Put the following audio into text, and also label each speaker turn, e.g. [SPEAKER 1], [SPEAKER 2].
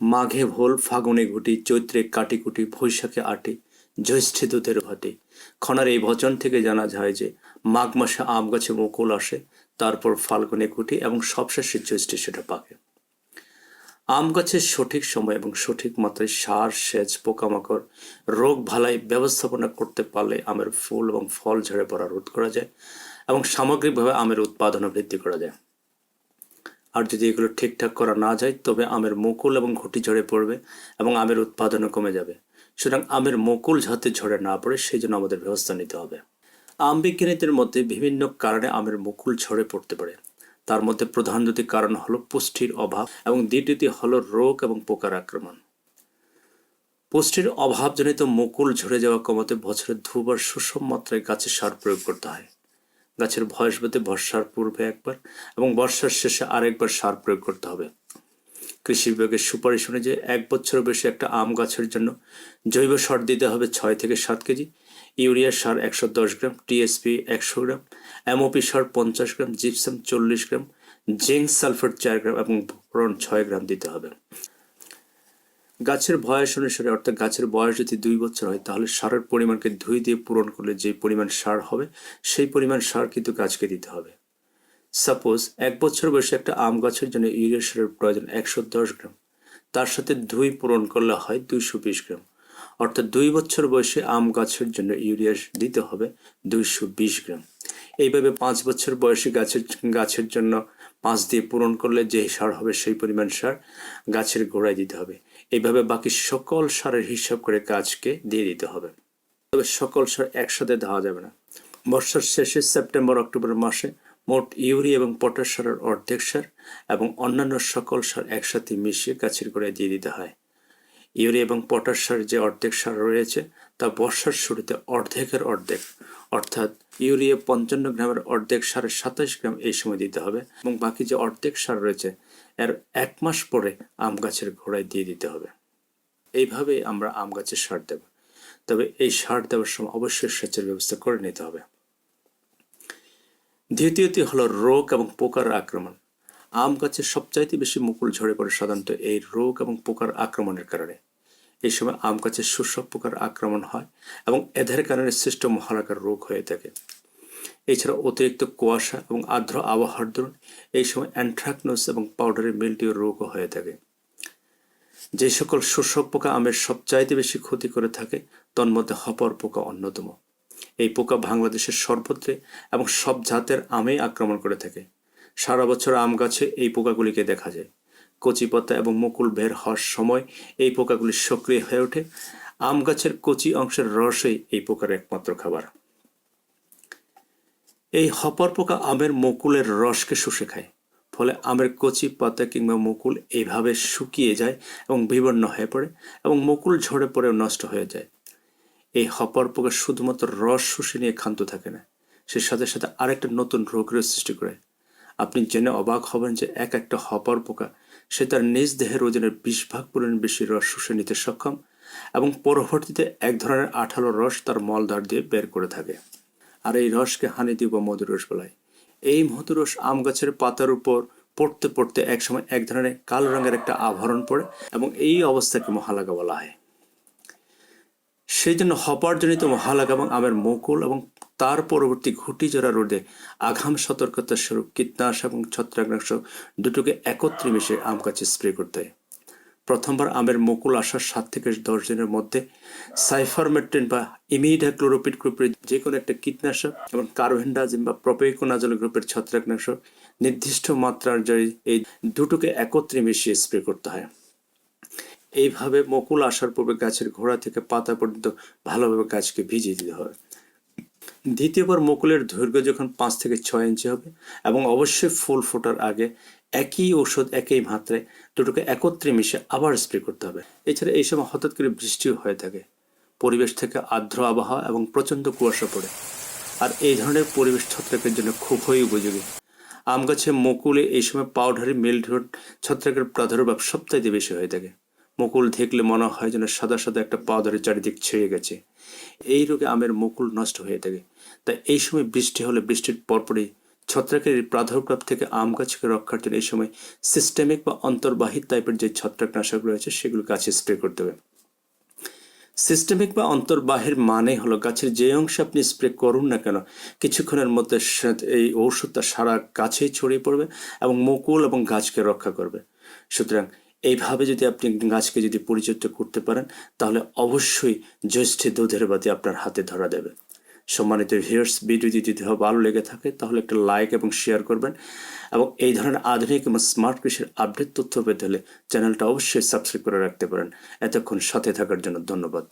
[SPEAKER 1] মাঘে ভোল ফাগুনে ঘুটি, চৈত্রে কাটিকুটি বৈশাখে আটি, জ্যৈষ্ঠে দুধের ভাটি। খনার এই বচন থেকে জানা যায় যে, মাঘ মাসে আম গাছে মুকুল আসে, তারপর ফাল্গুনে গুটি এবং সবশেষে জ্যৈষ্ঠে সেটা পাকে। আম গাছের সঠিক সময় এবং সঠিক মাত্রায় সার, সেচ, পোকামাকড়, রোগ ভালাই ব্যবস্থাপনা করতে পারলে আমের ফুল এবং ফল ঝরে পড়া রোধ করা যায় এবং সামগ্রিকভাবে আমের উৎপাদনও বৃদ্ধি করা যায়। আর যদি এগুলো ঠিকঠাক করা না যায়, তবে আমের মুকুল এবং ঘুটি ঝরে পড়বে এবং আমের উৎপাদনও কমে যাবে। সুতরাং আমের মুকুল যাতে ঝরে না পড়ে, সেই জন্য আমাদের ব্যবস্থা নিতে হবে। আম বিজ্ঞানীদের মধ্যে বিভিন্ন কারণে আমের মুকুল ঝরে পড়তে পারে। তার মধ্যে প্রধান দুটি কারণ হলো পুষ্টির অভাব এবং দ্বিতীয়টি হলো রোগ এবং পোকার আক্রমণ। পুষ্টির অভাবজনিত মুকুল ঝরে যাওয়া কমাতে বছরে দুবার সুষম মাত্রায় গাছে সার প্রয়োগ করতে হয়। গাছের বয়স পেতে বর্ষার পূর্বে একবার এবং বর্ষার শেষে আরেকবার সার প্রয়োগ করতে হবে। কৃষি বিভাগের সুপারিশ অনুযায়ী এক বছরের বেশি একটা আম গাছের জন্য জৈব সার দিতে হবে ছয় থেকে সাত কেজি, ইউরিয়া সার একশো দশ গ্রাম, টিএসপি একশো গ্রাম, এমওপি সার পঞ্চাশ গ্রাম, জিপসাম চল্লিশ গ্রাম, জিঙ্ক সালফেট চার গ্রাম এবং বোরন ছয় গ্রাম দিতে হবে। গাছের বয়স অনুসারে, অর্থাৎ গাছের বয়স যদি দুই বছর হয়, তাহলে সারের পরিমাণকে ধুই দিয়ে পূরণ করলে যে পরিমাণ সার হবে, সেই পরিমাণ সার কিন্তু গাছকে দিতে হবে। সাপোজ এক বছর বয়সে একটা আম গাছের জন্য ইউরিয়া সারের প্রয়োজন একশো দশ গ্রাম। তার সাথে ধুই পূরণ করলে হয় দুইশো বিশ গ্রাম। অর্থাৎ দুই বছর বয়সে আম গাছের জন্য ইউরিয়া দিতে হবে দুইশো বিশ গ্রাম। এইভাবে পাঁচ বছর বয়সী গাছের গাছের জন্য পাঁচ দিয়ে পূরণ করলে যে সার হবে, সেই পরিমাণ সার গাছের গোড়ায় দিতে হবে। এইভাবে বাকি সকল সারের হিসাব করে গাছকে দিয়ে দিতে হবে। তবে সকল সার একসাথে দেওয়া যাবে না। বর্ষার শেষে সেপ্টেম্বর, অক্টোবর মাসে মোট ইউরি এবং পটাশ সারের অর্ধেক সার এবং অন্যান্য সকল সার একসাথে মিশিয়ে গাছের গোড়ায় দিয়ে দিতে হয়। ইউরি এবং পটাশ সার যে অর্ধেক সার রয়েছে, তা বর্ষার শুরুতে অর্ধেকের অর্ধেক, অর্থাৎ ইউরিয়া পঞ্চান্ন গ্রামের অর্ধেক সারের সাতাশ গ্রাম এই সময় দিতে হবে এবং বাকি যে অর্ধেক সার রয়েছে এর এক মাস পরে আম গাছের গোড়ায় দিয়ে দিতে হবে। এইভাবে আমরা আম গাছের সার দেব। তবে এই সার দেওয়ার সময় অবশ্যই সেচের ব্যবস্থা করে নিতে হবে। দ্বিতীয়টি হলো রোগ এবং পোকার আক্রমণ। আম গাছের সবচাইতে বেশি মুকুল ঝরে পড়ে সাধারণত এই রোগ এবং পোকার আক্রমণের কারণে। এই সময় আম গাছের শোষক পোকার আক্রমণ হয় এবং এদের কারণে সৃষ্ট মহারাকার রোগ হয়ে থাকে। এছাড়া অতিরিক্ত কুয়াশা এবং আর্দ্র আবহাওয়ার দরুন এই সময় অ্যান্ট্রাকনোস এবং পাউডারের মিল্টিও রোগও হয়ে থাকে। যে সকল শোষক পোকা আমের সবচাইতে বেশি ক্ষতি করে থাকে, তন্মধ্যে হপর পোকা অন্যতম। এই পোকা বাংলাদেশের সর্বত্রে এবং সব জাতের আমেই আক্রমণ করে থাকে। সারা বছর আম গাছে এই পোকাগুলিকে দেখা যায়। কচি পাতা এবং মুকুল বের হওয়ার সময় এই পোকাগুলি সক্রিয় হয়ে ওঠে। আম গাছের কচি অংশের রসই এই পোকার একমাত্র খাবার। এই হপর পোকা আমের মুকুলের রসকে শুষে খায়। ফলে আমের কচি পাতা কিংবা মুকুল এইভাবে শুকিয়ে যায় এবং বিবর্ণ হয়ে পড়ে এবং মুকুল ঝরে পড়েও নষ্ট হয়ে যায়। এই হপর পোকা শুধুমাত্র রস শুষে নিয়ে ক্ষান্ত থাকে না, সে সাথে সাথে আরেকটা নতুন রোগের সৃষ্টি করে। আপনি জেনে অবাক হবেন যে এক একটা হপর পোকা, সে তার নিজ দেহের ওজনের বিশ ভাগ পরিমাণ বেশি রস শুষে নিতে সক্ষম এবং পরবর্তীতে এক ধরনের আঠালো রস তার মলদ্বার দিয়ে বের করে থাকে। আর এই রসকে হানিদি বা মধুরস বলায়। এই মধুরস আম গাছের পাতার উপর পড়তে পড়তে একসময় এক ধরনের কালো রঙের একটা আভরণ পড়ে এবং এই অবস্থাকে মহালাগা বলা হয়। সেই জন্য হপারজনিত মহালাগা এবং আমের মুকুল এবং তার পরবর্তী ঘুটি জোড়া রোদে আঘাম, সতর্কতা স্বরূপ কীটনাশক এবং ছত্রাকনাশক দুটোকে একত্রে মিশে আম গাছে স্প্রে করতে হয়। প্রথমবার আমের মুকুল আসার সাত থেকে দশ দিনের মধ্যে সাইফারমেট্রিন বা ইমিডা ক্লোরোপিড গ্রুপের যে কোনো একটা কীটনাশক এবং কার্ভেন্ডাজিম বা প্রপেকোনাজল গ্রুপের ছত্রাকনাশক নির্দিষ্ট মাত্রার জয় এই দুটোকে একত্রে মিশিয়ে স্প্রে করতে হয়। এইভাবে মুকুল আসার পূর্বে গাছের ঘোড়া থেকে পাতা পর্যন্ত ভালোভাবে গাছকে ভিজিয়ে দিতে হবে দ্বিতীয়বার মুকুলের দৈর্ঘ্য যখন পাঁচ থেকে ছয় ইঞ্চি হবে এবং অবশ্যই ফুল ফোটার আগে একই ওষুধ একই মাত্রায় দুটোকে একত্রে মিশে আবার স্প্রে করতে হবে। এছাড়া এই সময় হঠাৎ করে বৃষ্টিও হয়ে থাকে। পরিবেশ থেকে আর্দ্র আবহাওয়া এবং প্রচণ্ড কুয়াশা পড়ে। আর এই ধরনের পরিবেশ ছত্রাকের জন্য খুবই উপযোগী। আম গাছে মুকুলে এই সময় পাউডারি মিল্ডরোড ছত্রাকের প্রাদুর্ভাব সবচাইতে বেশি হয়ে থাকে। মুকুল দেখলে মনে হয় যেন সাদা সাদা একটা পাউডারের চারিদিক ছেড়ে গেছে। এই রোগে আমের মুকুল নষ্ট হয়ে থাকে। তাই এই সময় বৃষ্টি হলে বৃষ্টির পরপরই ছত্রাকের প্রাদুর্ভাব থেকে আম গাছকে রক্ষার জন্য এই সময় সিস্টেমিক বা অন্তর্বাহিত টাইপের যে ছত্রাকনাশক রয়েছে, সেগুলো গাছে স্প্রে করতে হবে। সিস্টেমিক বা অন্তর্বাহের মানে হলো গাছের যে অংশে আপনি স্প্রে করুন না কেন, কিছুক্ষণের মধ্যে এই ঔষধটা সারা গাছেই ছড়িয়ে পড়বে এবং মুকুল এবং গাছকে রক্ষা করবে। সুতরাং এইভাবে যদি আপনি গাছকে যদি পরিচর্যা করতে পারেন, তাহলে অবশ্যই জ্যৈষ্ঠী দুধের বাতি আপনার হাতে ধরা দেবে। সম্মানিত ভিউয়ার্স ভিডিওটি যদি ভালো লেগে থাকে, তাহলে একটা লাইক এবং শেয়ার করবেন। এবং এই ধরনের আধুনিক এবং স্মার্ট কৃষির আপডেট তথ্য পেতে হলে চ্যানেলটা অবশ্যই সাবস্ক্রাইব করে রাখতে পারেন। এতক্ষণ সাথে থাকার জন্য ধন্যবাদ।